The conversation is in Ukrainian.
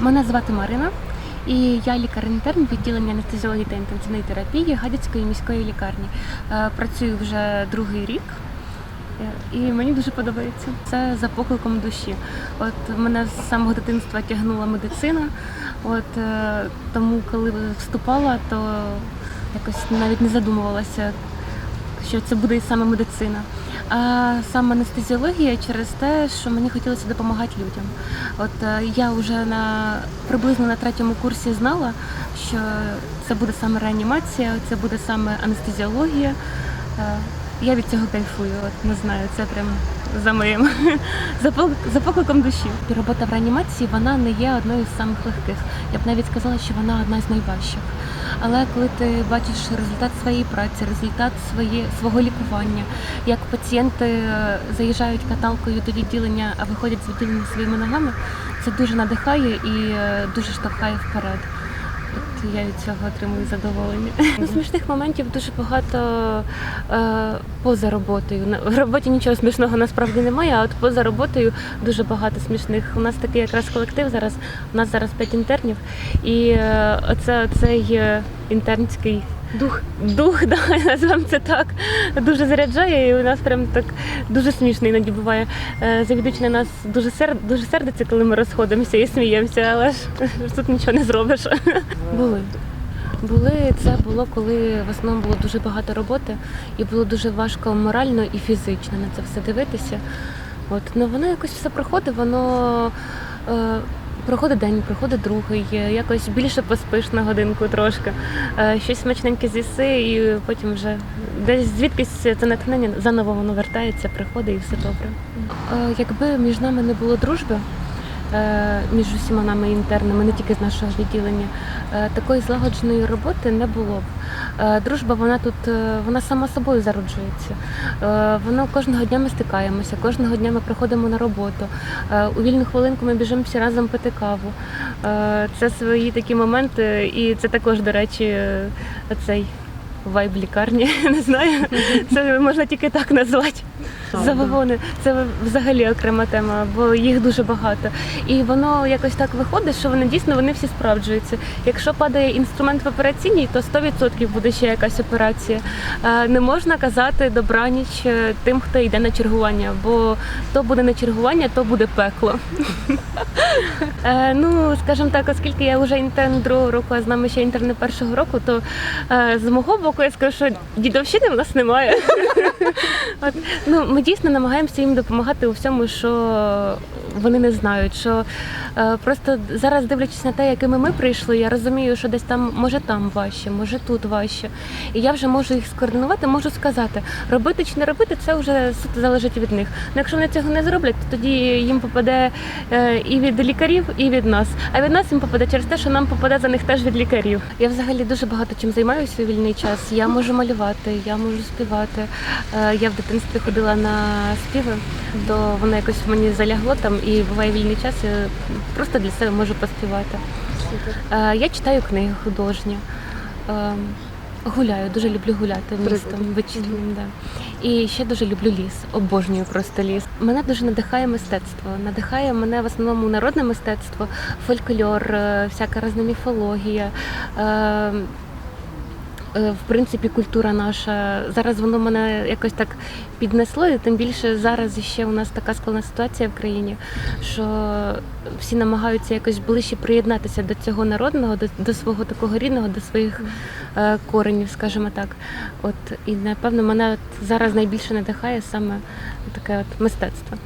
Мене звати Марина, і я лікар-інтерн відділення анестезіології та інтенсивної терапії Гадяцької міської лікарні. Е, Працюю вже другий рік. е, І мені дуже подобається. Це за покликом душі. От мене з самого дитинства тягнула медицина. От е, тому, коли вступала, то якось навіть не задумувалася, що це буде саме медицина. А саме анестезіологія через те, що мені хотілося допомагати людям. От е, я вже на приблизно на третьому курсі знала, що це буде саме реанімація, це буде саме анестезіологія. Е, Я від цього кайфую. От не знаю, це прям за моїм за пок- покликом душі. Робота в реанімації вона не є одною з самих легких. Я б навіть сказала, що вона одна з найважчих. Але коли ти бачиш результат своєї праці, результат своє, свого лікування, як пацієнти е, заїжджають каталкою до відділення, а виходять з відділення своїми ногами, це дуже надихає і е, дуже штовхає вперед. От я від цього отримую задоволення. Ну, смішних моментів дуже багато е, поза роботою. На- В роботі нічого смішного насправді немає, а от поза роботою дуже багато смішних. У нас такий якраз колектив зараз. У нас зараз п'ять інтернів, і е, оце цей е, інтернський. Дух, дух, да, назвемо це так, дуже заряджає, і у нас прям так дуже смішно іноді буває. Е, Завідуючий на нас дуже сер, дуже сердиться, коли ми розходимося і сміємося, але ж тут нічого не зробиш. Були. Були це було, коли в основному було дуже багато роботи, і було дуже важко морально і фізично на це все дивитися. От ну воно якось все проходить, воно е, проходить день, проходить другий, якось більше поспиш на годинку трошки, е, щось смачненьке з'їси, і потім вже десь звідкись це натхнення заново воно вертається, приходить і все добре. Е, якби між нами не було дружби. Е, Між усіма нами інтернами, не тільки з нашого відділення, е, такої злагодженої роботи не було б. Е, Дружба, вона тут вона сама собою зароджується. Воно кожного дня ми стикаємося, кожного дня ми приходимо на роботу. У вільну хвилинку ми біжимо всі разом пити каву. Це свої такі моменти, і це також, до речі, цей вайб лікарні. Не знаю. Це можна тільки так назвати. Завивони це взагалі окрема тема, бо їх дуже багато. І воно якось так виходить, що вони дійсно вони всі справджуються. Якщо падає інструмент в операційній, то 100% буде ще якась операція. Е, Не можна казати добраніч е, тим, хто йде на чергування, бо то буде не чергування, то буде пекло. Е, Ну, скажімо так, оскільки я вже інтерн другого року, а з нами ще інтерни першого року, то е, з мого боку я скажу, що дідовщини в нас немає. От, ну, ми дійсно намагаємося їм допомагати у всьому, що вони не знають. Що е, просто зараз, дивлячись на те, якими ми прийшли, я розумію, що десь там може там важче, може тут важче. І я вже можу їх скоординувати, можу сказати, робити чи не робити, це вже суто залежить від них. Ну, якщо вони цього не зроблять, то тоді їм попаде е, і від лікарів, і від нас. А від нас їм попаде через те, що нам попаде за них теж від лікарів. Я взагалі дуже багато чим займаюся у вільний час. Я можу малювати, я можу співати. Е, Я в дитинстві ходила на співи, то воно якось мені залягло там і буває вільний час. Я просто для себе можу поспівати. Е, Я читаю книги художні. Гуляю, дуже люблю гуляти містом вечірнім. Да. І ще дуже люблю ліс, обожнюю просто ліс. Мене дуже надихає мистецтво. Надихає мене в основному народне мистецтво, фольклор, е, всяка різна міфологія. Е, е, В принципі, культура наша зараз воно мене якось так піднесло, і тим більше зараз ще у нас така складна ситуація в країні, що всі намагаються якось ближче приєднатися до цього народного, до, до свого такого рідного, до своїх е, коренів, скажімо так. От і напевно мене от зараз найбільше надихає саме таке от мистецтво.